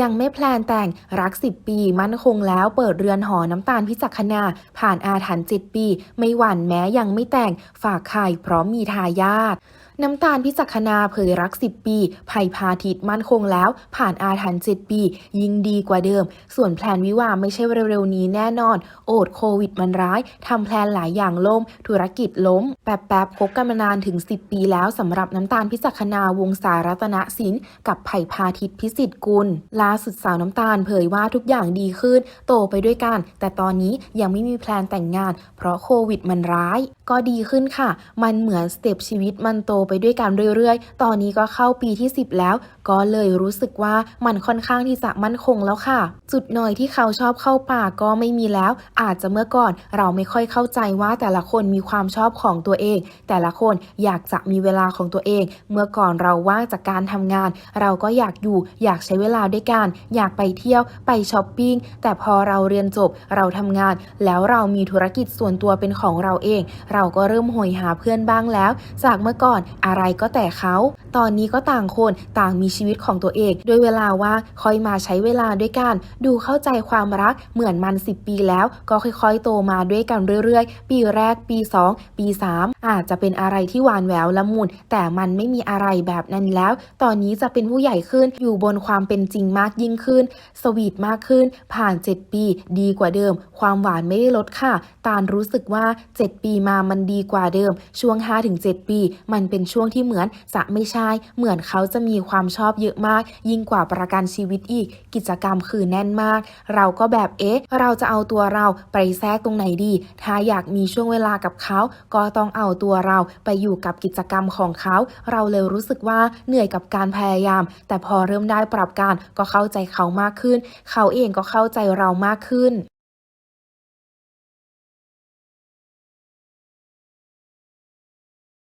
ยังไม่แพลนแต่งรัก 10 ปีมั่นคงแล้วเปิดเรือนหอน้ำตาลพิจักขณาผ่านอาถรรพ์7ปี ไม่หวั่นแม้ยังไม่แต่งฝากไข่พร้อมมีทายาท น้ำตาลพิจักขณาเผยรัก 10 ปีไผ่พาทิตมั่นคงแล้ว ผ่านอาถรรพ์7ปี ยิ่งดีกว่าเดิม ส่วนแพลนวิวาไม่ใช่เร็วๆนี้แน่นอน โอดโควิดมันร้ายทำแพลนหลายอย่างล่ม ธุรกิจล้ม แป๊บๆคบกันมานานถึง 10 ปีแล้วสำหรับน้ำตาลพิจักขณาวงศารัตนสินกับไผ่พาทิตพิสิทธิ์กุลล่าสุดสาวน้ำตาลเผยว่าทุกอย่างดีขึ้น โตไปด้วยกัน แต่ตอนนี้ยังไม่มีแพลนแต่งงาน เพราะโควิดมันร้าย ก็ดีขึ้นค่ะ มันเหมือนสเต็ปชีวิตมันโตไปด้วยกันเรื่อยๆ ตอนนี้ก็เข้าปีที่ 10 แล้ว ก็เลยรู้สึกว่ามันค่อนข้างที่จะมั่นคงแล้วค่ะ จุดหน่อยที่เขาชอบเข้าป่าก็ไม่มีแล้ว อาจจะเมื่อก่อนเราไม่ค่อยเข้าใจว่าแต่ละคนมีความชอบของตัวเอง แต่ละคนอยากจะมีเวลาของตัวเอง เมื่อก่อนเราว่างจากการทำงาน เราก็อยากอยู่อยากใช้เวลาด้วยกัน อยากไปเที่ยวไปช้อปปิ้งแต่พอเราเรียนจบเราทำงาน แล้วเรามีธุรกิจส่วนตัวเป็นของเราเอง เราก็เริ่มโหยหาเพื่อนบ้างแล้ว จากเมื่อก่อนอะไรก็แต่เขาตอนนี้ก็ต่างคนต่างมีชีวิตของตัวเองด้วยเวลาว่าค่อยมาใช้เวลาด้วยกัน ดูเข้าใจความรักเหมือนมัน 10 ปีแล้ว ก็ค่อยๆ โตมาด้วยกันเรื่อยๆ ปีแรกปี 2 ปี 3 อาจจะเป็นอะไรที่หวานแหววละมุนแต่มันไม่มีอะไรแบบนั้นแล้ว ตอนนี้จะเป็นผู้ใหญ่ขึ้นอยู่บนความเป็นจริงมากยิ่งขึ้น สวีทมากขึ้น ผ่าน 7 ปี ดีกว่าเดิม ความหวานไม่ได้ลดค่ะ ตาลรู้สึกว่า 7 ปีมามันดีกว่าเดิม ช่วง 5-7 ปี มันเป็นช่วงที่เหมือนจะไม่ใช่เหมือนเขาจะมีความชอบเยอะมาก ยิ่งกว่าประกันชีวิตอีก กิจกรรมคือแน่นมาก เราก็แบบเอ๊ะ เราจะเอาตัวเราไปแทรกตรงไหนดี ถ้าอยากมีช่วงเวลากับเขา ก็ต้องเอาตัวเราไปอยู่กับกิจกรรมของเขา เราเลยรู้สึกว่าเหนื่อยกับการพยายาม แต่พอเริ่มได้ปรับการก็เข้าใจเขามากขึ้น เขาเองก็เข้าใจเรามากขึ้น